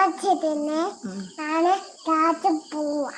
വെച്ചിട്ട് നാളെ രാത്രി പോവാ.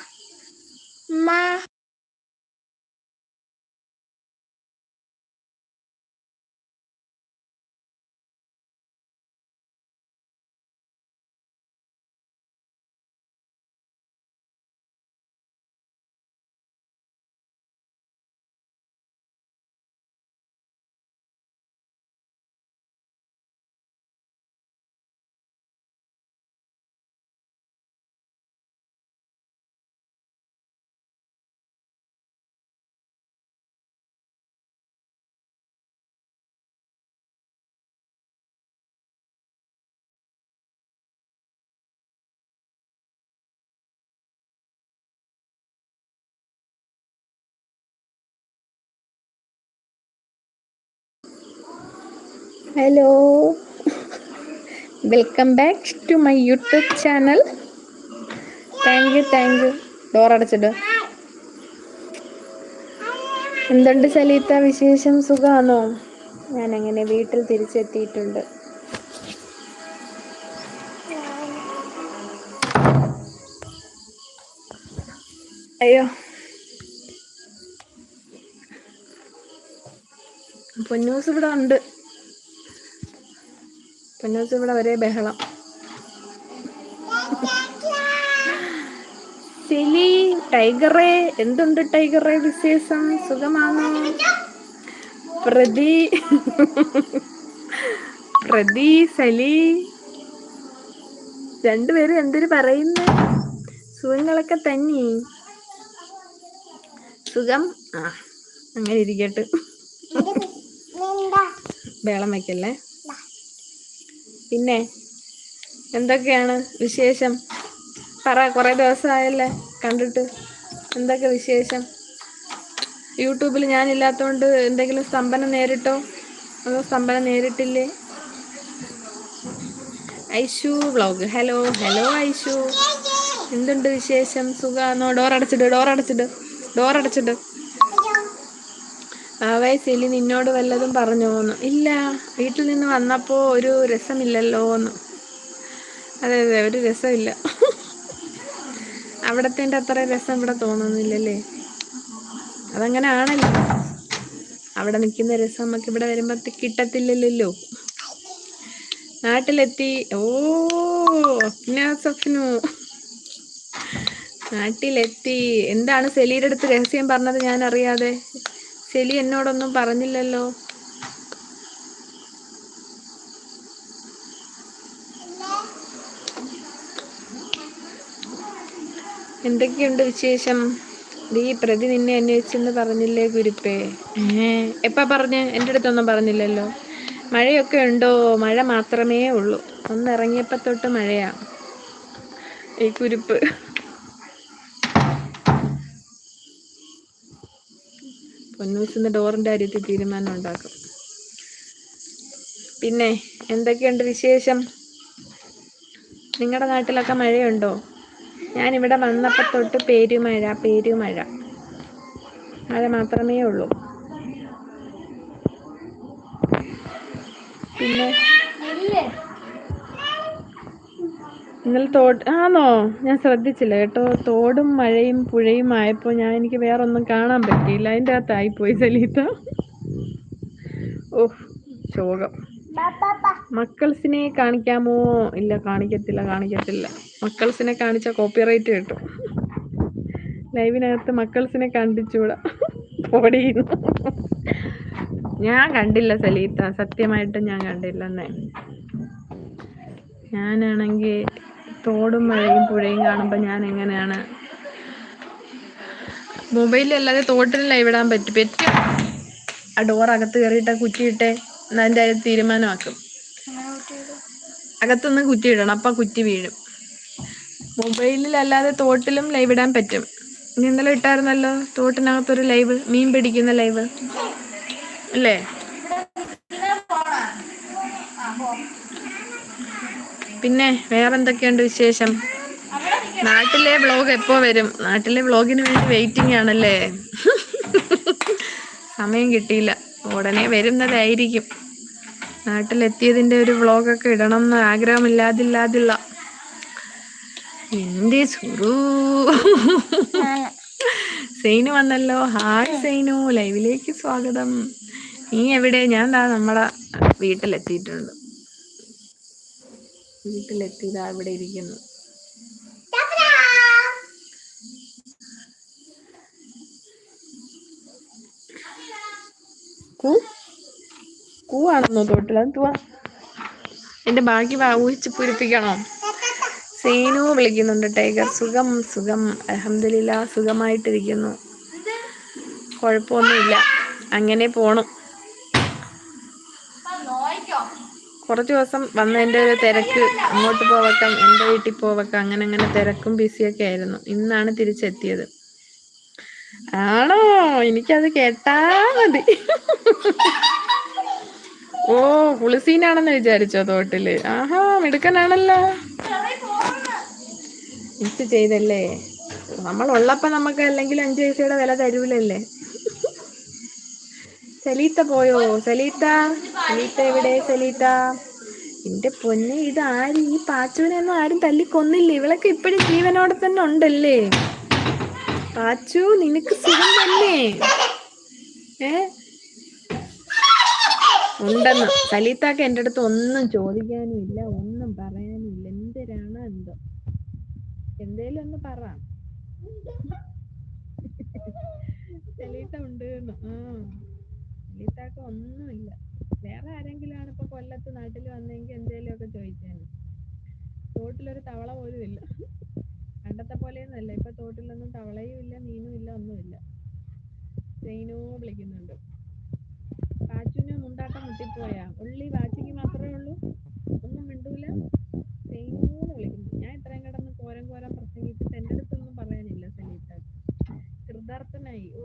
Hello welcome back to my YouTube channel thank you thank you door അടച്ചിട്ട് എന്തുണ്ട് സലീത്ത വിശേഷം സുഖമാണോ ഞാൻ അങ്ങനെ വീട്ടിൽ തിരിച്ചെത്തിയിട്ടുണ്ട്. അയ്യോ. പൊന്നൂസ് ഇവിടെ ഉണ്ട്. പൊന്നൂസ് ഇവിടെ ഒരേ ബഹളം. സിലി ടൈഗറെ എന്തുണ്ട് ടൈഗറെ വിശേഷം? സുഖമാണോ? പ്രതി പ്രതി സലി. രണ്ടുപേരും എന്തൊരു പറയുന്നു? സുഖങ്ങളൊക്കെ തന്നെ. സുഖം? ആ അങ്ങനെ ഇരിക്കട്ടെ. വേളം വയ്ക്കല്ലേ പിന്നെ എന്തൊക്കെയാണ് വിശേഷം? പറ കുറേ ദിവസമായല്ലേ കണ്ടിട്ട്. എന്തൊക്കെ വിശേഷം? യൂട്യൂബിൽ ഞാനില്ലാത്തതുകൊണ്ട് എന്തെങ്കിലും സ്തംഭനം നേരിട്ടോ? അതോ സ്തംഭനം നേരിട്ടില്ലേ? Aishu vlog. Hello hello Aishu. എന്തുണ്ട് വിശേഷം? സുഖാന്നോ? ഡോർ അടച്ചിട് ഡോർ അടച്ചിട് ഡോർ അടച്ചിട് ആവേ സെലി നിന്നോട് വല്ലതും പറഞ്ഞോന്ന്. ഇല്ല വീട്ടിൽ നിന്ന് വന്നപ്പോൾ ഒരു രസമില്ലല്ലോ എന്ന്. അതെ അതെ ഒരു രസമില്ല. അവിടത്തെ അത്ര രസം ഇവിടെ തോന്നുന്നില്ലല്ലേ? അതങ്ങനെ ആണല്ലോ. അവിടെ നിൽക്കുന്ന രസം നമുക്ക് ഇവിടെ വരുമ്പോൾ കിട്ടത്തില്ലല്ലോ. നാട്ടിലെത്തി. ഓ നാട്ടിലെത്തി. എന്താണ് സെലിയുടെ അടുത്ത് രഹസ്യം പറഞ്ഞത് ഞാൻ അറിയാതെ സെലി എന്നോടൊന്നും പറഞ്ഞില്ലല്ലോ. എന്തൊക്കെയുണ്ട് വിശേഷം? ഈ പ്രതി നിന്നെ അന്വേഷിച്ചെന്ന് പറഞ്ഞില്ലേ ഗുരുപ്പേ? എപ്പാ പറഞ്ഞ്? എന്റെ അടുത്തൊന്നും പറഞ്ഞില്ലല്ലോ. മഴയൊക്കെ ഉണ്ടോ? മഴ മാത്രമേ ഉള്ളൂ. ഒന്നിറങ്ങിയപ്പോൾ തൊട്ട് മഴയാ. ഈ കുരുപ്പ് പൊന്നൂസിന്ന് ഡോറിന്റെ കാര്യത്തിൽ തീരുമാനം ഉണ്ടാക്കും. പിന്നെ എന്തൊക്കെയുണ്ട് വിശേഷം? നിങ്ങളുടെ നാട്ടിലൊക്കെ മഴയുണ്ടോ? ഞാനിവിടെ വന്നപ്പോൾ തൊട്ട് പേരുമഴ പേരുമഴ മഴ മാത്രമേ ഉള്ളൂ. പിന്നെ ഇന്നലെ തോട് ആണോ ഞാൻ ശ്രദ്ധിച്ചില്ല കേട്ടോ. തോടും മഴയും പുഴയും ആയപ്പോൾ ഞാൻ എനിക്ക് വേറെ ഒന്നും കാണാൻ പറ്റിയില്ല. അതിന്റെ അകത്തായിപ്പോയി സലീത്ത ഓഹ് ശോകം. മക്കൾസിനെ കാണിക്കാമോ? ഇല്ല കാണിക്കത്തില്ല കാണിക്കത്തില്ല. മക്കൾസിനെ കാണിച്ച കോപ്പിറൈറ്റ് കിട്ടും. ലൈവിനകത്ത് മക്കൾസിനെ കണ്ടിച്ചൂടാ. ഓടിയുന്നു ഞാൻ കണ്ടില്ല സലീത്ത സത്യമായിട്ടും ഞാൻ കണ്ടില്ല കണ്ടില്ലെന്നേ. ഞാനാണെങ്കിൽ തോടും മഴയും പുഴയും കാണുമ്പോൾ ഞാൻ എങ്ങനെയാണ്? മൊബൈലല്ലാതെ തോട്ടിൽ ലൈവ് ഇടാൻ പറ്റും. പറ്റും ആ ഡോർ അകത്ത് കയറിയിട്ട് കുറ്റിയിട്ടെ അതിന്റെ അത് തീരുമാനമാക്കും. അകത്തുനിന്ന് കുറ്റി ഇടണം അപ്പം കുറ്റി വീഴും. മൊബൈലിലല്ലാതെ തോട്ടിലും ലൈവ് ഇടാൻ പറ്റും. ഇനി ഇന്നലെ ഇട്ടായിരുന്നല്ലോ തോട്ടിനകത്തൊരു ലൈവ് മീൻ പിടിക്കുന്ന ലൈവ്. അല്ലേ? പിന്നെ വേറെന്തൊക്കെയുണ്ട് വിശേഷം? നാട്ടിലെ വ്ളോഗ് എപ്പോ വരും? നാട്ടിലെ വ്ളോഗിന് വേണ്ടി വെയിറ്റിംഗ് ആണല്ലേ? സമയം കിട്ടിയില്ല. ഉടനെ വരുന്നതായിരിക്കും. നാട്ടിലെത്തിയതിന്റെ ഒരു വ്ളോഗൊക്കെ ഇടണം എന്ന് ആഗ്രഹമില്ലാതില്ലാതില്ല എന്റെ സുറു. സെയിനു വന്നല്ലോ. ഹായ് സൈനു. ലൈവിലേക്ക് സ്വാഗതം. നീ എവിടെ? ഞാൻ ദാ നമ്മളെ വീട്ടിലെത്തിയിട്ടുണ്ട് വീട്ടിലെത്തിയതാ ഇവിടെ ഇരിക്കുന്നു. കൂ? തൊട്ടിൽ എന്തുവാ എന്റെ ബാക്കി വാ ഊഹിച്ച് പൂരിപ്പിക്കണോ? സേനു വിളിക്കുന്നുണ്ട് ടൈഗർ. സുഖം സുഖം. അലഹമില്ല സുഖമായിട്ടിരിക്കുന്നു. കുഴപ്പമൊന്നുമില്ല. അങ്ങനെ പോണു. കുറച്ച് ദിവസം വന്നതിന്റെ ഒരു തിരക്ക് അങ്ങോട്ട് പോവക്കം എന്റെ വീട്ടിൽ പോവക്കം അങ്ങനെ അങ്ങനെ തിരക്കും ബിസിയൊക്കെ ആയിരുന്നു. ഇന്നാണ് തിരിച്ചെത്തിയത്. ആണോ? എനിക്കത് കേട്ടാ മതി. ഓ പുളിസീനാണെന്ന് വിചാരിച്ചോ തോട്ടിൽ? ആഹാ മിടുക്കനാണല്ലോ. മിസ് ചെയ്തല്ലേ? നമ്മൾ ഉള്ളപ്പോ നമുക്ക് അല്ലെങ്കിൽ അഞ്ചു പൈസയുടെ വില തരൂലല്ലേ? സലീത്ത പോയോ? സലീത്ത? സലീത്ത എവിടെ? സലീത്ത? എന്റെ പൊന്നെ ഇത് ആരും ഈ പാച്ചുവിനെയൊന്നും ആരും തല്ലിക്കൊന്നില്ല? ഇവളൊക്കെ ഇപ്പോഴും ജീവനോടെ തന്നെ ഉണ്ടല്ലേ? പാച്ചു നിനക്ക് സുഖം തന്നെ? ഏ? ഉണ്ടെന്ന്. സലീത്താക്ക് എന്റെ അടുത്ത് ഒന്നും ചോദിക്കാനും ഇല്ല ഒന്നും പറയാനും ഇല്ല. എന്തിനാണ് എന്തോ? എന്തേലും ഒന്ന് പറ. സലീത്ത ഉണ്ട് ആ. സലീത്താക്ക് ഒന്നുമില്ല. വേറെ ആരെങ്കിലും ആണ് ഇപ്പൊ കൊല്ലത്ത് നാട്ടിൽ വന്നെങ്കിൽ എന്തേലും ഒക്കെ ചോദിക്കാന് തോട്ടിലൊരു തവള പോലും ഇല്ല. പണ്ടത്തെ പോലെയൊന്നും അല്ല ഇപ്പൊ തോട്ടിലൊന്നും തവളയും ഇല്ല മീനും ഇല്ല ഒന്നുമില്ല. സൈനോ വിളിക്കുന്നുണ്ട്. പാച്ചുവിന് മുണ്ടാട്ടം മുട്ടിപ്പോയാ? ഉള്ളി വാച്ചിക്ക് മാത്രമേ ഉള്ളൂ? ഒന്നും മിണ്ടൂല? സൈനൂന്ന് വിളിക്കുന്നു. ഞാൻ ഇത്രയും കിടന്ന് കോരം കോരം പ്രസംഗിച്ചിട്ട് എന്റെ അടുത്തൊന്നും പറയാനില്ല സലീത്ത കൃതാർത്ഥനായി ഓ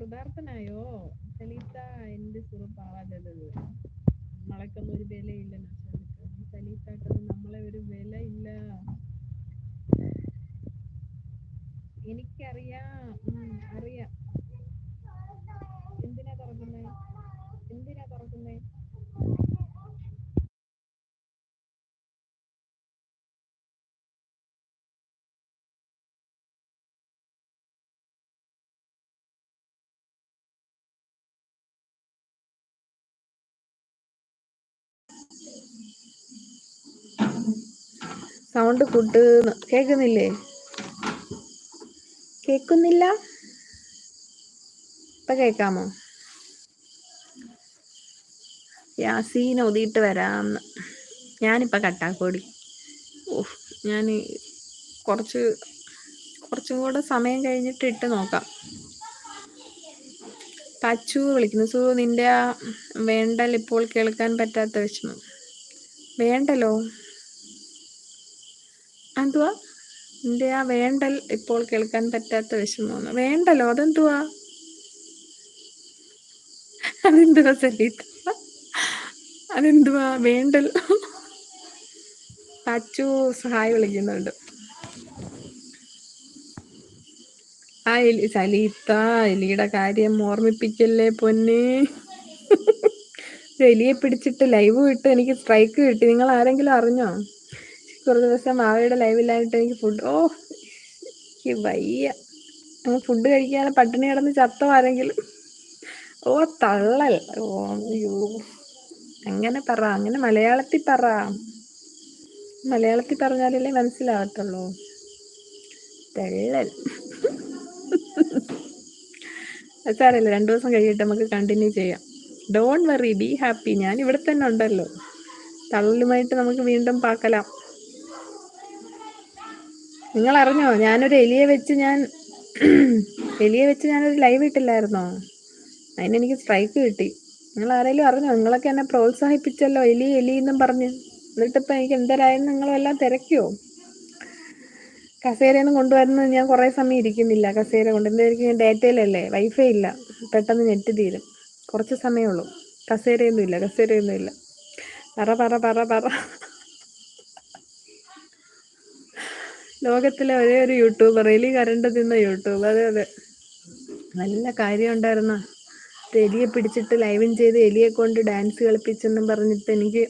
കൃതാർത്ഥനായോ? സലീത്ത എന്റെ സുഹൃത്താവാതത് നമ്മളൊക്കൊന്നും ഒരു വിലയില്ല സലീത്താക്കൊന്നും നമ്മളെ ഒരു വില ഇല്ല എനിക്കറിയാം അറിയാം. എന്തിനാ തുറക്കുന്നേ? എന്തിനാ തുറക്കുന്നേ? സൗണ്ട് ഫുഡ് കേൾക്കുന്നില്ലേ കേൾക്കുന്നില്ല ഇപ്പൊ കേക്കാമോ? യാസീൻ ഒതിയിട്ട് വരാമെന്ന് ഞാനിപ്പോൾ കട്ടാക്കോടി. ഓഹ് ഞാൻ കുറച്ച് കുറച്ചും കൂടെ സമയം കഴിഞ്ഞിട്ട് ഇട്ട് നോക്കാം. പച്ചു വിളിക്കുന്നു. സു നിന്റെ ആ വേണ്ടൽ ഇപ്പോൾ കേൾക്കാൻ പറ്റാത്ത വിഷമം. വേണ്ടല്ലോ എന്തുവാ? എന്റെ ആ വേണ്ടൽ ഇപ്പോൾ കേൾക്കാൻ പറ്റാത്ത വിഷമമാണ്. വേണ്ടല്ലോ അതെന്തുവാ? അതെന്തുവാ സലീത്ത അതെന്തുവാ? വേണ്ടൽ. പച്ചു സഹായി വിളിക്കുന്നുണ്ട്. ആ എലി സലീത്ത എലിയുടെ കാര്യം ഓർമ്മിപ്പിക്കല്ലേ പൊന്നെ? എലിയെ പിടിച്ചിട്ട് ലൈവ് ഇട്ട് എനിക്ക് സ്ട്രൈക്ക് കിട്ടി. നിങ്ങൾ ആരെങ്കിലും അറിഞ്ഞോ? കുറച്ച് ദിവസം മാവയുടെ ലൈവിലായിട്ട് എനിക്ക് ഫുഡ് ഓ എനിക്ക് വയ്യ. ഫുഡ് കഴിക്കാതെ പട്ടിണി കിടന്ന് ചത്തോ ആരെങ്കിലും? ഓ തള്ളൽ. ഓ അയ്യോ. അങ്ങനെ പറ അങ്ങനെ മലയാളത്തിൽ പറ. മലയാളത്തിൽ പറഞ്ഞാലല്ലേ മനസ്സിലാവത്തുള്ളൂ തള്ളൽ. അത് സാരമില്ല രണ്ടു ദിവസം കഴിഞ്ഞിട്ട് നമുക്ക് കണ്ടിന്യൂ ചെയ്യാം. ഡോണ്ട് വറി ബി ഹാപ്പി ഞാൻ ഇവിടെ തന്നെ ഉണ്ടല്ലോ. തള്ളലുമായിട്ട് നമുക്ക് വീണ്ടും പാക്കലാം. നിങ്ങൾ അറിഞ്ഞോ ഞാനൊരു എലിയെ വെച്ച് ഞാൻ എലിയെ വെച്ച് ഞാനൊരു ലൈവ് ഇട്ടില്ലായിരുന്നോ? അതിന് എനിക്ക് സ്ട്രൈക്ക് കിട്ടി. നിങ്ങൾ ആരെങ്കിലും അറിഞ്ഞോ? നിങ്ങളൊക്കെ എന്നെ പ്രോത്സാഹിപ്പിച്ചല്ലോ എലി എലി എന്നും പറഞ്ഞ്. എന്നിട്ടിപ്പോൾ എനിക്ക് എന്തരായെന്ന് നിങ്ങളെല്ലാം തിരക്കിയോ? കസേരയൊന്നും കൊണ്ടുവരുന്നത് ഞാൻ കുറേ സമയം ഇരിക്കുന്നില്ല. കസേര കൊണ്ട് എന്തായിരിക്കും ഡേറ്റയിലല്ലേ? വൈഫൈ ഇല്ല. പെട്ടെന്ന് നെറ്റ് തീരും. കുറച്ച് സമയമുള്ളൂ കസേരയൊന്നും ഇല്ല കസേരയൊന്നും ഇല്ല പറ പറ പറ പറ. ലോകത്തിലെ ഒരേ ഒരു യൂട്യൂബർ എലി കരണ്ട് തിന്ന യൂട്യൂബ് അതെ അതെ. നല്ല കാര്യം ഉണ്ടായിരുന്ന എലിയെ പിടിച്ചിട്ട് ലൈവും ചെയ്ത് എലിയെ കൊണ്ട് ഡാൻസ് കളിപ്പിച്ചെന്നും പറഞ്ഞിട്ട് എനിക്ക്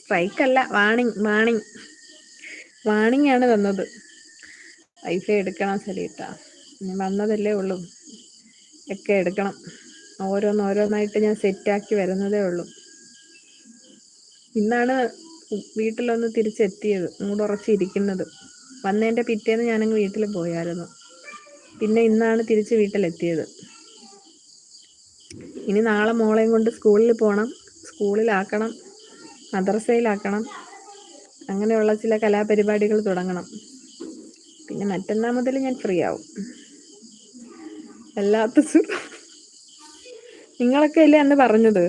സ്ട്രൈക്കല്ല വാണിങ് വാണിങ് വാണിങ് ആണ് തന്നത്. വൈഫൈ എടുക്കണം ഞാൻ വന്നതല്ലേ ഉള്ളൂ. ഒക്കെ എടുക്കണം. ഓരോന്നോരോന്നായിട്ട് ഞാൻ സെറ്റാക്കി വരുന്നതേ ഉള്ളൂ. ഇന്നാണ് വീട്ടിലൊന്ന് തിരിച്ചെത്തിയത് മൂടുറച്ചിരിക്കുന്നത്. വന്നതിന്റെ പിറ്റേന്ന് ഞാനങ്ങ് വീട്ടിൽ പോയായിരുന്നു. പിന്നെ ഇന്നാണ് തിരിച്ച് വീട്ടിലെത്തിയത്. ഇനി നാളെ മോളെയും കൊണ്ട് സ്കൂളിൽ പോകണം സ്കൂളിലാക്കണം മദ്രസയിലാക്കണം. അങ്ങനെയുള്ള ചില കലാപരിപാടികൾ തുടങ്ങണം. പിന്നെ മറ്റന്നാൾ മുതൽ ഞാൻ ഫ്രീ ആവും. വല്ലാത്ത സുഖം. നിങ്ങളൊക്കെ അല്ലേ അന്ന് പറഞ്ഞത്?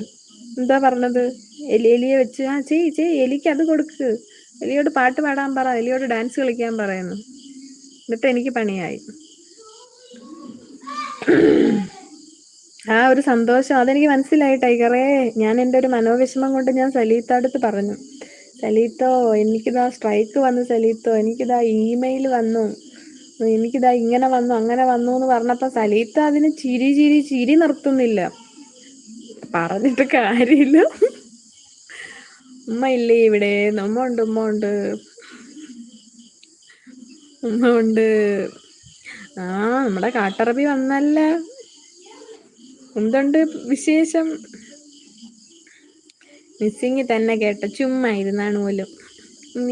എന്താ പറഞ്ഞത്? എലി എലിയെ വെച്ച് ആ ചെയ് ചെയ് എലിക്ക് അത് കൊടുക്ക്. എലിയോട് പാട്ട് പാടാൻ പറ എലിയോട് ഡാൻസ് കളിക്കാൻ പറയുന്നു. എന്നിട്ട് എനിക്ക് പണിയായി. ആ ഒരു സന്തോഷം. അതെനിക്ക് മനസ്സിലായി ടൈഗറേ. ഞാൻ എന്റെ ഒരു മനോവിഷമം കൊണ്ട് ഞാൻ സലീത്തടുത്ത് പറഞ്ഞു. സലീത്തോ എനിക്കിതാ സ്ട്രൈക്ക് വന്നു സലീത്തോ. എനിക്കിതാ ഇമെയിൽ വന്നു. എനിക്കിതാ ഇങ്ങനെ വന്നു അങ്ങനെ വന്നു എന്ന് പറഞ്ഞപ്പോൾ സലീത്ത അതിന് ചിരി ചിരി ചിരി നിർത്തുന്നില്ല. പറഞ്ഞിട്ട് കാര്യമില്ല. ഉമ്മ ഇല്ലേ ഇവിടെ? നമ്മ ഉണ്ട് ഉമ്മ ഉണ്ട് ഉമ്മ ഉണ്ട് ആ നമ്മുടെ കാട്ടറബി വന്നല്ല. എന്തുണ്ട് വിശേഷം? മിസ്സിങ് തന്നെ കേട്ട ചുമ്മാ ഇരുന്നാണ് പോലും.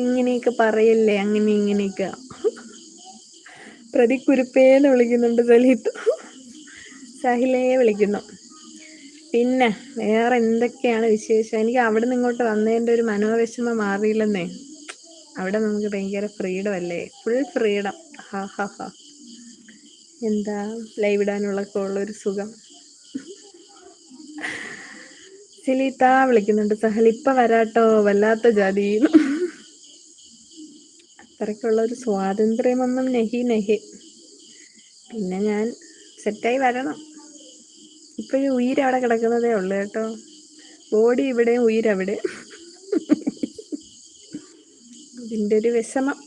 ഇങ്ങനെയൊക്കെ പറയല്ലേ അങ്ങനെ ഇങ്ങനെയൊക്കെ. പ്രതി കുരുപ്പേന്ന് വിളിക്കുന്നുണ്ട് സലീത്ത്. സഹിലയെ വിളിക്കുന്നു. പിന്നെ വേറെ എന്തൊക്കെയാണ് വിശേഷം? എനിക്ക് അവിടെ നിന്ന് ഇങ്ങോട്ട് വന്നതിന്റെ ഒരു മനോവിഷമം മാറിയില്ലെന്നേ. അവിടെ നമുക്ക് ഭയങ്കര ഫ്രീഡം അല്ലേ? ഫുൾ ഫ്രീഡം ഹാ ഹാ ഹാ. എന്താ ലൈവ് ഇടാനുള്ളൊക്കെ ഉള്ളൊരു സുഖം. സിലീത്ത വിളിക്കുന്നുണ്ട്. സഹൽ ഇപ്പൊ വരാട്ടോ. വല്ലാത്ത ജാതി. അത്രയ്ക്കുള്ള ഒരു സ്വാതന്ത്ര്യമൊന്നും നെഹി നെഹി. പിന്നെ ഞാൻ സെറ്റായി വരണം. ഇപ്പോഴും അവിടെ കിടക്കുന്നതേ ഉള്ളു കേട്ടോ. ബോഡി ഇവിടെ ഉയിരവിടെ. ഇതിന്റെ ഒരു വിഷമം.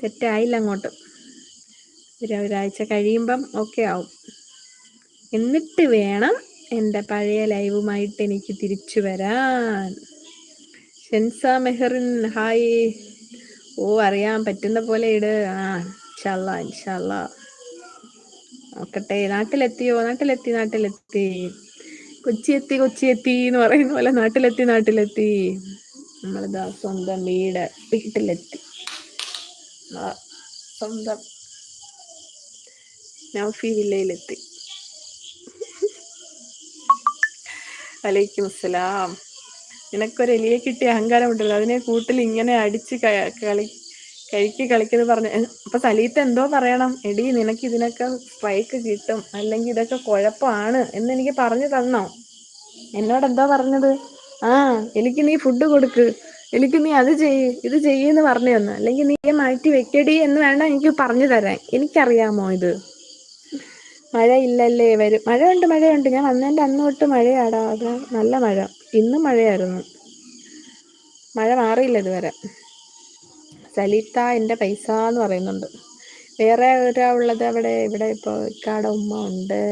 സെറ്റായില്ല അങ്ങോട്ട്. ഒരു ഒരാഴ്ച കഴിയുമ്പം ഓക്കെ ആവും. എന്നിട്ട് വേണം എന്റെ പഴയ ലൈവുമായിട്ട് എനിക്ക് തിരിച്ചു വരാൻ. ഷെൻസ മെഹറിൻ ഹായ്. ഓ അറിയാൻ പറ്റുന്ന പോലെ ഇട്. ആ ഇൻഷല്ല ഇൻഷല്ല നോക്കട്ടെ. നാട്ടിലെത്തിയോ? നാട്ടിലെത്തി നാട്ടിലെത്തി. കൊച്ചി എത്തി എന്ന് പറയുന്ന പോലെ നാട്ടിലെത്തി നാട്ടിലെത്തി. നമ്മളിതാ സ്വന്തം വീട് വീട്ടിലെത്തി. സ്വന്തം നൗഫി വില്ലയിലെത്തി. വലൈക്കും അസ്സലാം. നിനക്കൊരു എലിയെ കിട്ടിയ അഹങ്കാരം ഉണ്ടല്ലോ അതിനെ കൂട്ടിൽ ഇങ്ങനെ അടിച്ച് കളി കഴിക്ക് കളിക്കുന്നത് പറഞ്ഞു. അപ്പൊ സലീത്ത് എന്തോ പറയണം. എടി നിനക്ക് ഇതിനൊക്കെ സ്ട്രൈക്ക് കിട്ടും. അല്ലെങ്കിൽ ഇതൊക്കെ കുഴപ്പമാണ് എന്ന് എനിക്ക് പറഞ്ഞു തന്നോ. എന്നോട് എന്തോ പറഞ്ഞത്? ആ എനിക്ക് നീ ഫുഡ് കൊടുക്ക്. എനിക്ക് നീ അത് ചെയ്യ് ഇത് ചെയ്യെന്ന് പറഞ്ഞു തന്നു. അല്ലെങ്കിൽ നീ മാറ്റി വെക്കടി എന്ന് വേണ്ട എനിക്ക് പറഞ്ഞു തരാൻ. എനിക്കറിയാമോ ഇത്? മഴയില്ലല്ലേ വരും. മഴയുണ്ട് മഴയുണ്ട്. ഞാൻ വന്നതിന്റെ അന്ന് തൊട്ട് മഴയാടാ. അത് നല്ല മഴ. ഇന്നും മഴയായിരുന്നു. മഴ മാറിയില്ല ഇതുവരെ. സലിത്ത എന്റെ പൈസ എന്ന് പറയുന്നുണ്ട്. വേറെ ഒരാളുള്ളത് അവിടെ ഇവിടെ ഇപ്പോൾ ഇക്കാടെ ഉമ്മ ഉണ്ട്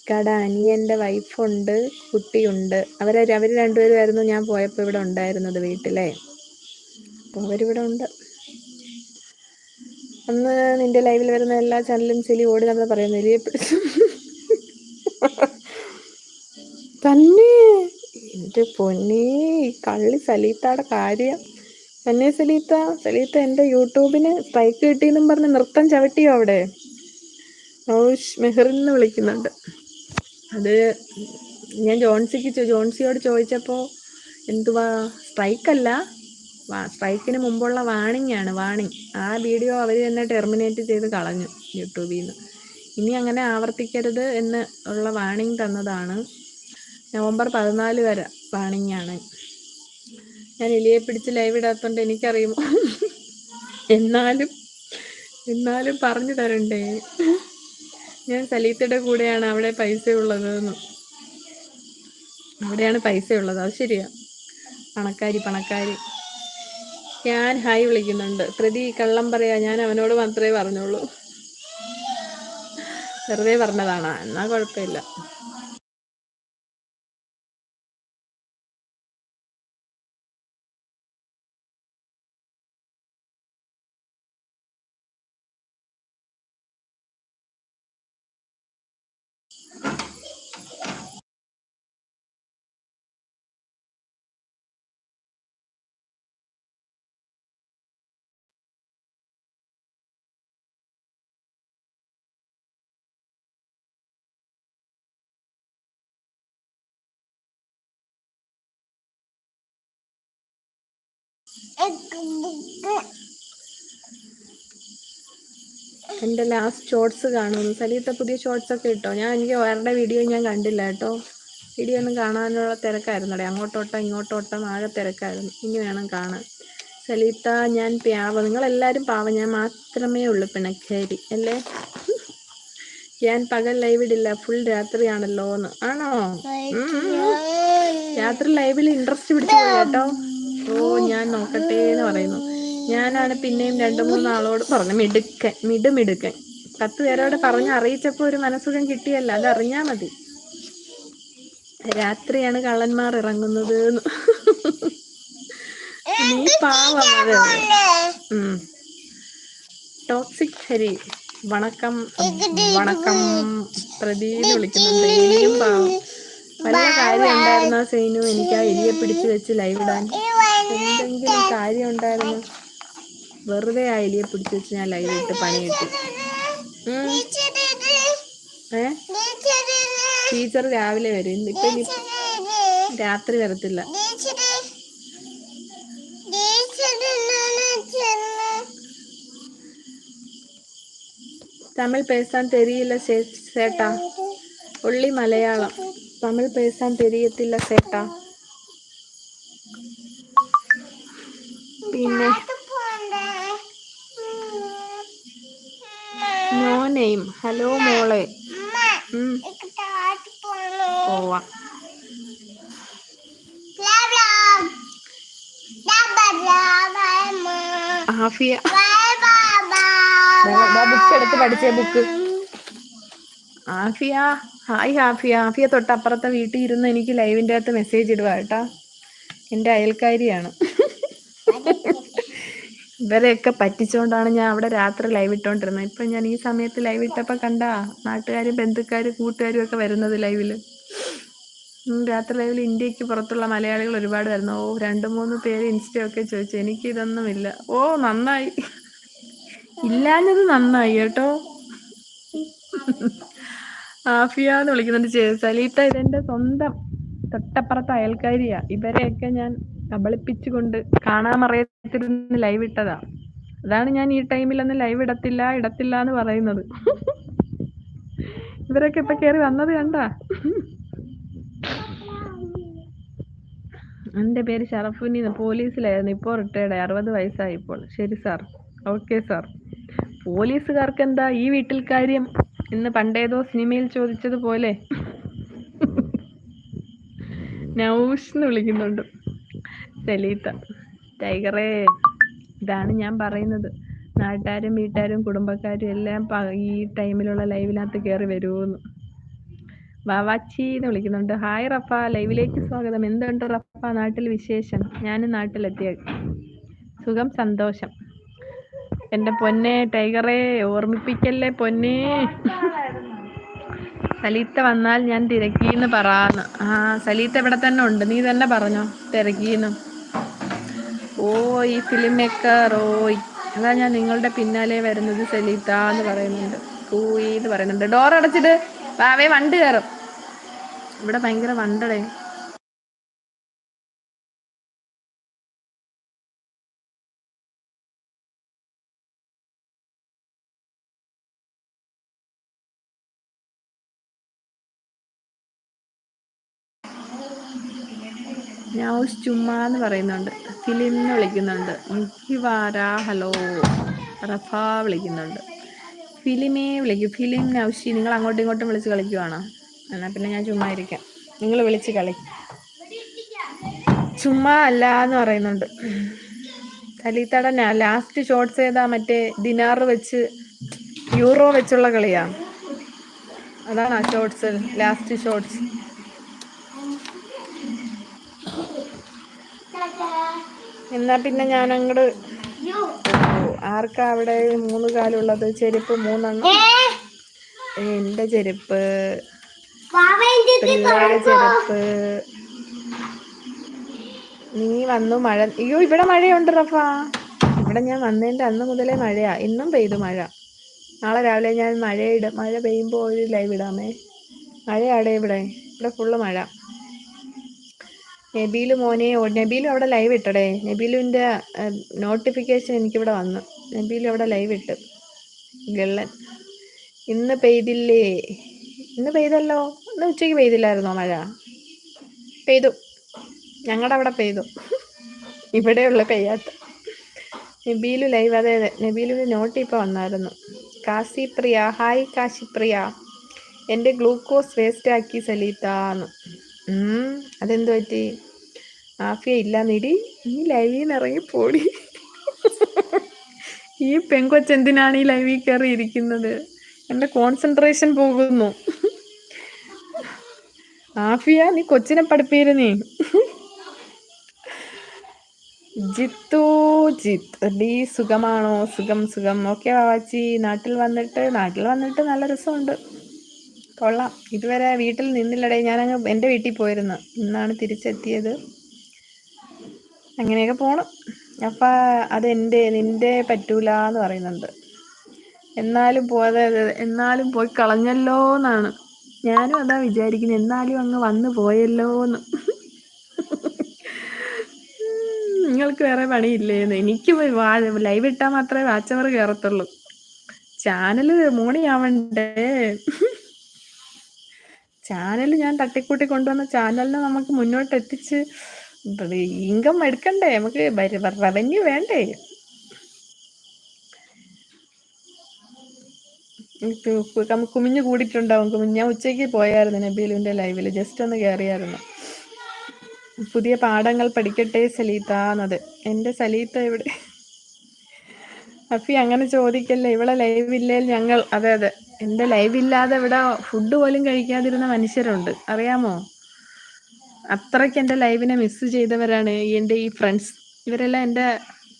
ഇക്കാടെ അനിയന്റെ വൈഫുണ്ട് കുട്ടിയുണ്ട്. അവർ അവർ രണ്ടുപേരുമായിരുന്നു ഞാൻ പോയപ്പോൾ ഇവിടെ ഉണ്ടായിരുന്നത് വീട്ടിലെ. അപ്പോൾ അവരിവിടെ ഉണ്ട്. അന്ന് നിന്റെ ലൈവിൽ വരുന്ന എല്ലാ ചാനലും ചെലി ഓടി നമ്മൾ പറയുന്നു പിടിച്ചു. തന്നെ എന്റെ പൊന്നേ കള്ളി സലീത്താടെ കാര്യം. തന്നെ സലീത്ത സലീത്ത എന്റെ യൂട്യൂബിന് സ്ട്രൈക്ക് കിട്ടിയെന്നും പറഞ്ഞ് നൃത്തം ചവിട്ടിയോ അവിടെ? ഔഷ് മെഹറിൽ നിന്ന് വിളിക്കുന്നുണ്ട്. അത് ഞാൻ ജോൺസിക്ക് ജോൺസിയോട് ചോദിച്ചപ്പോൾ എന്തുവാ സ്ട്രൈക്കല്ല സ്ട്രൈക്കിന് മുമ്പുള്ള വാണിംഗ് ആണ് വാണിംഗ് ആ വീഡിയോ അവർ തന്നെ ടെർമിനേറ്റ് ചെയ്ത് കളഞ്ഞു യൂട്യൂബിൽ നിന്ന്. ഇനി അങ്ങനെ ആവർത്തിക്കരുത് എന്ന് ഉള്ള വാണിംഗ് തന്നതാണ്. നവംബർ പതിനാല് വരെ വാണിംഗ് ആണ്. ഞാൻ എലിയെ പിടിച്ച് ലൈവ് ഇടാത്തോണ്ട് എനിക്കറിയുമോ? എന്നാലും എന്നാലും പറഞ്ഞു തരണ്ടേ? ഞാൻ സലീത്തയുടെ കൂടെയാണ് അവിടെ പൈസ ഉള്ളത് അവിടെയാണ് പൈസ ഉള്ളത് അത് ശരിയാ. പണക്കാരി പണക്കാരി. ഞാൻ ഹായ് വിളിക്കുന്നുണ്ട്. പ്രതി കള്ളം പറയാ. ഞാൻ അവനോട് മാത്രമേ പറഞ്ഞുള്ളൂ വെറുതെ പറഞ്ഞതാണ്. എന്നാ കുഴപ്പമില്ല. എന്റെ ലാസ്റ്റ് ഷോർട്സ് കാണുന്നു. സലീത്ത പുതിയ ഷോർട്സ് ഒക്കെ ഇട്ടോ? ഞാൻ എനിക്ക് വേറെ വീഡിയോ ഞാൻ കണ്ടില്ല കേട്ടോ. വീഡിയോ ഒന്നും കാണാനുള്ള തിരക്കായിരുന്നടേ. അങ്ങോട്ടോട്ടോ ഇങ്ങോട്ടോട്ടം ആകെ തിരക്കായിരുന്നു. ഇനി വേണം കാണാൻ. സലീത്ത ഞാൻ പ്യാവ നിങ്ങളെല്ലാവരും പാവ. ഞാൻ മാത്രമേ ഉള്ളൂ പിണക്കേരി. അല്ലേ? ഞാൻ പകൽ ലൈവ് ഇടില്ല. ഫുൾ രാത്രിയാണല്ലോ എന്ന് ആണോ. രാത്രി ലൈവിൽ ഇൻട്രസ്റ്റ് പിടിച്ചു കേട്ടോ. ഓ ഞാൻ നോക്കട്ടെ എന്ന് പറയുന്നു. ഞാനാണ് പിന്നെയും രണ്ടു മൂന്ന് ആളോട് പറഞ്ഞു മിടുക്കൻ മിടുമിടുക്കൻ പത്ത് പേരോട് പറഞ്ഞ് അറിയിച്ചപ്പോ ഒരു മനസ്സുഖം കിട്ടിയല്ല അത് അറിഞ്ഞാ മതി. രാത്രിയാണ് കള്ളന്മാർ ഇറങ്ങുന്നത്. നീ പാവം അതെ ടോക്സിക് ഹരി വണക്കം വണക്കം പ്രദീപ് വിളിക്കുന്നുണ്ട് ഇനിയും പാവം. വല്ല കാര്യം ഉണ്ടായിരുന്ന സൈനു? എനിക്ക് ആ എരിയെ പിടിച്ചു വെച്ച് ലൈവ് ഇടാൻ എന്തെങ്കിലും കാര്യം ഉണ്ടായിരുന്നു വെറുതെ ആ എലിയെ പിടിച്ചു വെച്ച് ഞാൻ ലൈവിട്ട് പണി. ഏ? ടീച്ചർ രാവിലെ വരും. ഇപ്പൊ രാത്രി വരത്തില്ല. തമിഴ് പേസാൻ തെരിയില്ല ചേട്ടാ ഉള്ളി മലയാളം. തമിഴ് പേസാൻ തെരിയത്തില്ല സേട്ടാ. പിന്നെ നോ നെയിം ഹലോ മോളെ. പോവാ. ആഫിയ. ബുക്ക് എടുത്ത് പഠിച്ചേ book. Afiya. Hi Haifa Afiya തൊട്ടപ്പുറത്തെ വീട്ടിൽ ഇരുന്ന് എനിക്ക് ലൈവിന്റെ അകത്ത് മെസ്സേജ് ഇടുക കേട്ടാ. എന്റെ അയൽക്കാരിയാണ്. ഇവരെയൊക്കെ പറ്റിച്ചുകൊണ്ടാണ് ഞാൻ അവിടെ രാത്രി ലൈവ് ഇട്ടോണ്ടിരുന്നത് ഇപ്പം ഞാൻ ഈ സമയത്ത് ലൈവ് ഇട്ടപ്പോൾ കണ്ടാ നാട്ടുകാരും ബന്ധുക്കാരും കൂട്ടുകാരും ഒക്കെ വരുന്നത് ലൈവിൽ രാത്രി ലൈവിൽ ഇന്ത്യയ്ക്ക് പുറത്തുള്ള മലയാളികൾ ഒരുപാട് വരുന്നു. ഓ രണ്ട് മൂന്ന് പേര് ഇൻസ്റ്റയൊക്കെ ചോദിച്ചു എനിക്ക് ഇതൊന്നുമില്ല ഓ നന്നായി. ഇല്ലാഞ്ഞത് നന്നായി കേട്ടോ. ആഫിയ എന്ന് വിളിക്കുന്നുണ്ട്. സലീത്ത ഇതെന്റെ സ്വന്തം തൊട്ടപ്പുറത്തെ അയൽക്കാരിയാ. ഇവരെയൊക്കെ ഞാൻ കബളിപ്പിച്ചുകൊണ്ട് കാണാമറിയത്തിരുന്ന് ലൈവ് ഇട്ടതാ. അതാണ് ഞാൻ ഈ ടൈമിലൊന്നും ലൈവ് ഇടത്തില്ല ഇടത്തില്ല എന്ന് പറയുന്നത്. ഇവരൊക്കെ ഇപ്പൊ കേറി വന്നത് കണ്ടാ? എന്റെ പേര് ഷറഫുനി പോലീസിലായിരുന്നു ഇപ്പോൾ റിട്ടയർഡ് അറുപത് വയസ്സായി ഇപ്പോൾ. ശരി സാർ ഓക്കെ സാർ പോലീസുകാർക്ക് എന്താ ഈ വീട്ടിൽ കാര്യം? ഇന്ന് പണ്ടേതോ സിനിമയിൽ ചോദിച്ചതുപോലെ. നൗഷ് എന്ന് വിളിക്കുന്നുണ്ട്. സലീത്ത. ടൈഗറെ ഇതാണ് ഞാൻ പറയുന്നത്. നാട്ടുകാരും വീട്ടുകാരും കുടുംബക്കാരും എല്ലാം ഈ ടൈമിലുള്ള ലൈവിനകത്ത് കയറി വരുമെന്ന് വാവാച്ചി എന്ന് വിളിക്കുന്നുണ്ട്. ഹായ് റഫ ലൈവിലേക്ക് സ്വാഗതം. എന്തുണ്ട് റഫ നാട്ടിൽ വിശേഷം? ഞാൻ നാട്ടിലെത്തിയ സുഖം സന്തോഷം. എന്റെ പൊന്നെ ടൈഗറെ ഓർമ്മിപ്പിക്കല്ലേ പൊന്നെ? സലീത്ത വന്നാൽ ഞാൻ തിരക്കീന്ന് പറയാന്ന് ആ സലീത്ത ഇവിടെ തന്നെ ഉണ്ട്. നീ തന്നെ പറഞ്ഞോ തിരക്കീന്ന്. ഓ ഈ ഫിലിം മേക്കർ ഓയ്. അതാ ഞാൻ നിങ്ങളുടെ പിന്നാലെ വരുന്നത് സലീത്ത എന്ന് പറയുന്നുണ്ട്. കൂയി എന്ന് പറയുന്നുണ്ട്. ഡോർ അടച്ചിട്ട് വാവേ വണ്ട് കയറും. ഇവിടെ ഭയങ്കര വണ്ടടേ. ഞാൻ ചുമ്മാന്ന് പറയുന്നുണ്ട്. ഫിലിം എന്ന് വിളിക്കുന്നുണ്ട് മുഖിവാര ഹലോ. റഫ വിളിക്കുന്നുണ്ട്. ഫിലിമേ വിളിക്കും. ഫിലിം നൗഷി നിങ്ങൾ അങ്ങോട്ടും ഇങ്ങോട്ടും വിളിച്ച് കളിക്കുവാണോ? എന്നാൽ പിന്നെ ഞാൻ ചുമ്മാ ഇരിക്കാം. നിങ്ങൾ വിളിച്ച് കളി. ചുമ്മാ അല്ല എന്ന് പറയുന്നുണ്ട് തലീത്തട ലാസ്റ്റ് ഷോർട്സ് ഏതാ മറ്റേ ദിനാറ് വെച്ച് യൂറോ വെച്ചുള്ള കളിയാ? അതാണ് ആ ഷോർട്സ് ലാസ്റ്റ് ഷോട്ട്സ് എന്നാ പിന്നെ ഞാൻ അങ്ങോട്ട് ആർക്കാ അവിടെ മൂന്ന് കാലുള്ളത്? ചെരുപ്പ് മൂന്നെണ്ണം. എന്റെ ചെരുപ്പ്. ചെരുപ്പ് നീ വന്നു മഴ. അയ്യോ ഇവിടെ മഴയുണ്ട് റഫ. ഇവിടെ ഞാൻ വന്നതിന്റെ അന്ന് മുതലേ മഴയാ. ഇന്നും പെയ്തു മഴ. നാളെ രാവിലെ ഞാൻ മഴയിടും. മഴ പെയ്യുമ്പോൾ ഒരു ലൈവ് ഇടാമേ. മഴയാടെ ഇവിടെ. ഇവിടെ ഫുള്ള് മഴ. നബീൽ മോനെ നബീലും അവിടെ ലൈവ് ഇട്ടടേ? നബീലുവിന്റെ നോട്ടിഫിക്കേഷൻ എനിക്കിവിടെ വന്നു. നബീലു അവിടെ ലൈവ് ഇട്ട്. ഗള്ളൻ. ഇന്ന് പെയ്തില്ലേ? ഇന്ന് പെയ്തല്ലോ? ഇന്ന് ഉച്ചയ്ക്ക് പെയ്തില്ലായിരുന്നോ മഴ? പെയ്തു. ഞങ്ങളുടെ അവിടെ പെയ്തു. ഇവിടെയുള്ള പെയ്യാത്ത. നബീലു ലൈവ് അതെ അതെ. നബീലുവിന്റെ നോട്ട് ഇപ്പോൾ വന്നായിരുന്നു. കാശിപ്രിയ ഹായ് കാശിപ്രിയ. എന്റെ ഗ്ലൂക്കോസ് വേസ്റ്റ് ആക്കി സലീത്താന്ന്. അതെന്ത് പറ്റി? മാഫിയ ഇല്ല നിടി ഈ ലൈവിൽ നിന്ന് ഇറങ്ങി പോടി. ഈ പെങ്കൊച്ചെന്തിനാണ് ഈ ലൈവിൽ കയറി ഇരിക്കുന്നത്? എന്റെ കോൺസെൻട്രേഷൻ പോകുന്നു. ആഫിയ നീ കൊച്ചിനെ പഠിപ്പീര് നീ ജിത്തു ജിത്ത്. ഡി സുഖമാണോ? സുഖം സുഖം. ഓക്കെ വാവാച്ചി. നാട്ടിൽ വന്നിട്ട് നാട്ടിൽ വന്നിട്ട് നല്ല രസമുണ്ട്. കൊള്ളാം. ഇതുവരെ വീട്ടിൽ നിന്നില്ലടേ ഞാനങ്ങ് എന്റെ വീട്ടിൽ പോയിരുന്നു. ഇന്നാണ് തിരിച്ചെത്തിയത്. അങ്ങനെയൊക്കെ പോണം. അപ്പം അതെന്റെ നിന്റെ പറ്റൂല എന്ന് പറയുന്നുണ്ട്. എന്നാലും പോകാതെ എന്നാലും പോയി കളഞ്ഞല്ലോ എന്നാണ് ഞാനും അതാ വിചാരിക്കുന്നത് എന്നാലും അങ്ങ് വന്നു പോയല്ലോ എന്ന് നിങ്ങൾക്ക് വേറെ പണിയില്ലേന്ന്. എനിക്ക് ലൈവ് ഇട്ടാൽ മാത്രമേ വാച്ചവർ കയറത്തുള്ളൂ. ചാനൽ മോണിയാവണ്ടേ? ചാനൽ ഞാൻ തട്ടിക്കൂട്ടി കൊണ്ടുവന്ന ചാനലിനെ നമുക്ക് മുന്നോട്ട് എത്തിച്ച് ഇൻകം എടുക്കണ്ടേ? നമുക്ക് റവന്യൂ വേണ്ടേ? കുമിഞ്ഞു കൂടിയിട്ടുണ്ടാവും. കുമിഞ്ഞ് ഞാൻ ഉച്ചയ്ക്ക് പോയായിരുന്നു നബീലുവിന്റെ ലൈവിൽ ജസ്റ്റ് ഒന്ന് കയറിയായിരുന്നു പുതിയ പാഠങ്ങൾ പഠിക്കട്ടെ സലീത്ത എന്നത്. എന്റെ സലീത്ത എവിടെ അഫി അങ്ങനെ ചോദിക്കല്ലേ ഇവിടെ ലൈവ് ഇല്ലേൽ ഞങ്ങൾ അതെ അതെ. എന്റെ ലൈവ് ഇല്ലാതെ ഇവിടെ ഫുഡ് പോലും കഴിക്കാതിരുന്ന മനുഷ്യരുണ്ട് അറിയാമോ? അത്രയ്ക്ക് എന്റെ ലൈവിനെ മിസ് ചെയ്തവരാണ് എന്റെ ഈ ഫ്രണ്ട്സ് ഇവരെല്ലാം എന്റെ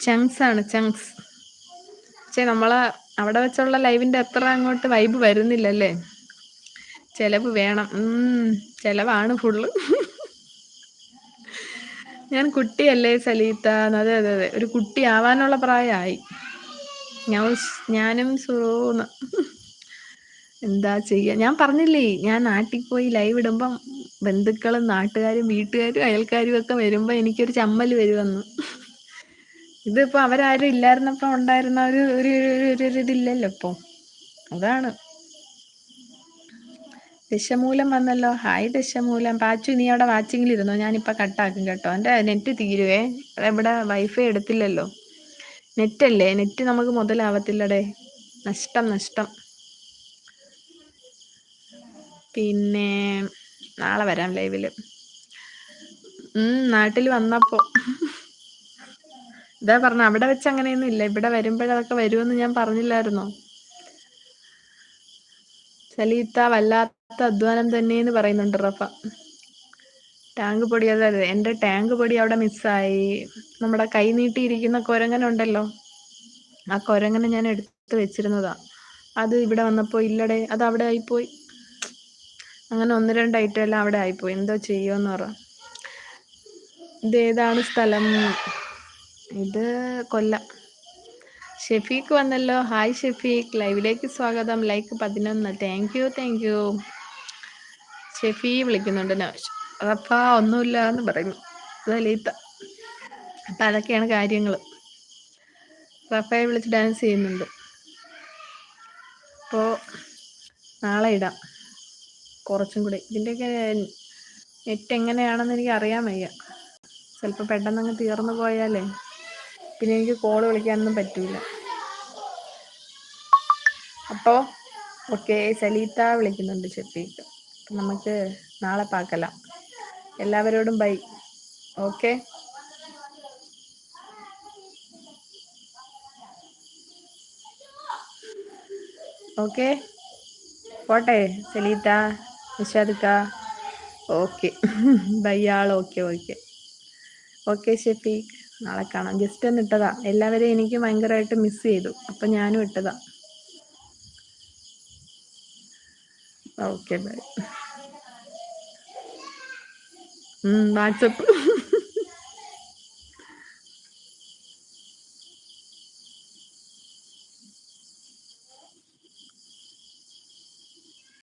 ചങ്സ് ആണ് ചങ്സ് പക്ഷെ നമ്മളെ അവിടെ വെച്ചുള്ള ലൈവിന്റെ അത്ര അങ്ങോട്ട് വൈബ് വരുന്നില്ലല്ലേ? ചെലവ് വേണം. ചെലവാണ് ഫുള്ള് ഞാൻ കുട്ടിയല്ലേ സലീത്ത? അതെ അതെ അതെ. ഒരു കുട്ടി ആവാനുള്ള പ്രായമായി. ഞാൻ ഞാനും സുറൂന്ന്. എന്താ ചെയ്യുക ഞാൻ പറഞ്ഞില്ലേ ഞാൻ നാട്ടിൽ പോയി ലൈവ് ഇടുമ്പം ബന്ധുക്കളും നാട്ടുകാരും വീട്ടുകാരും അയൽക്കാരും ഒക്കെ വരുമ്പോൾ എനിക്കൊരു ചമ്മൽ വരുമെന്ന് ഇതിപ്പോൾ അവരാരും ഇല്ലായിരുന്നപ്പോൾ ഉണ്ടായിരുന്ന ഒരു ഒരു ഒരു- ഇതില്ലല്ലോ ഇപ്പോൾ അതാണ്. ദശമൂലം വന്നല്ലോ. ഹായ് ദശമൂലം. പാച്ചു നീ അവിടെ വാച്ചിങ്ങിലിരുന്നോ ഞാനിപ്പോ കട്ടാക്കും കേട്ടോ. എന്റെ നെറ്റ് തീരുവേ. ഇവിടെ വൈഫൈ എടുത്തില്ലല്ലോ. നെറ്റല്ലേ? നെറ്റ് നമുക്ക് മുതലാവത്തില്ലടേ. നഷ്ടം നഷ്ടം. പിന്നെ നാളെ വരാം ലൈവിൽ നാട്ടിൽ വന്നപ്പോ. ഇതാ പറഞ്ഞ അവിടെ വെച്ച് അങ്ങനെയൊന്നും ഇല്ല. ഇവിടെ വരുമ്പോഴതൊക്കെ വരുമെന്ന് ഞാൻ പറഞ്ഞില്ലായിരുന്നോ? സലീത്ത വല്ലാത്ത അധ്വാനം തന്നെയെന്ന് പറയുന്നുണ്ട് റഫ. ടാങ്ക് പൊടി അതെ അതെ എന്റെ ടാങ്ക് പൊടി അവിടെ മിസ്സായി. നമ്മുടെ കൈ നീട്ടിയിരിക്കുന്ന കുരങ്ങനുണ്ടല്ലോ ആ കൊരങ്ങനെ ഞാൻ എടുത്ത് വെച്ചിരുന്നതാ. അത് ഇവിടെ വന്നപ്പോൾ ഇല്ലടെ അത് അവിടെ ആയിപ്പോയി. അങ്ങനെ ഒന്ന് രണ്ട് ഐറ്റം എല്ലാം അവിടെ ആയിപ്പോയി. എന്തോ ചെയ്യുമെന്ന് പറ. ഏതാണ് സ്ഥലം? ഇത് കൊല്ല. ഷെഫീഖ് വന്നല്ലോ. ഹായ് ഷെഫീഖ്. ലൈവിലേക്ക് സ്വാഗതം. ലൈക്ക് പതിനൊന്ന്. Thank you thank you Shefi വിളിക്കുന്നുണ്ട്. നൗഷ് റഫ ഒന്നുമില്ല എന്ന് പറയുന്നു ദലീത്ത അപ്പം അതൊക്കെയാണ് കാര്യങ്ങൾ റഫയെ വിളിച്ച് ഡാൻസ് ചെയ്യുന്നുണ്ട്. അപ്പോൾ നാളെ ഇടാം. കുറച്ചും കൂടി. ഇതിന്റെയൊക്കെ നെറ്റ് എങ്ങനെയാണെന്ന് എനിക്ക് അറിയാൻ വയ്യ. ചിലപ്പോൾ പെട്ടെന്ന് അങ്ങ് തീർന്നു പോയാലേ പിന്നെ എനിക്ക് കോൾ വിളിക്കാനൊന്നും പറ്റൂല. അപ്പോൾ ഓക്കെ സലീത്ത വിളിക്കുന്നുണ്ട് ചെപ്പിക്ക് നമുക്ക് നാളെ പാക്കലാം. എല്ലാവരോടും ബൈ. ഓക്കെ? ഓക്കെ? പോട്ടെ Saleetha നിഷാദിക്ക. Okay. Bye all. Okay okay. Okay Shefeeq നാളെ കാണാം. ജസ്റ്റ് ഒന്ന് ഇട്ടതാ. എല്ലാവരെയും എനിക്ക് ഭയങ്കരമായിട്ട് മിസ് ചെയ്തു. അപ്പം ഞാനും ഇട്ടതാ. Okay bye. 嗯，那这不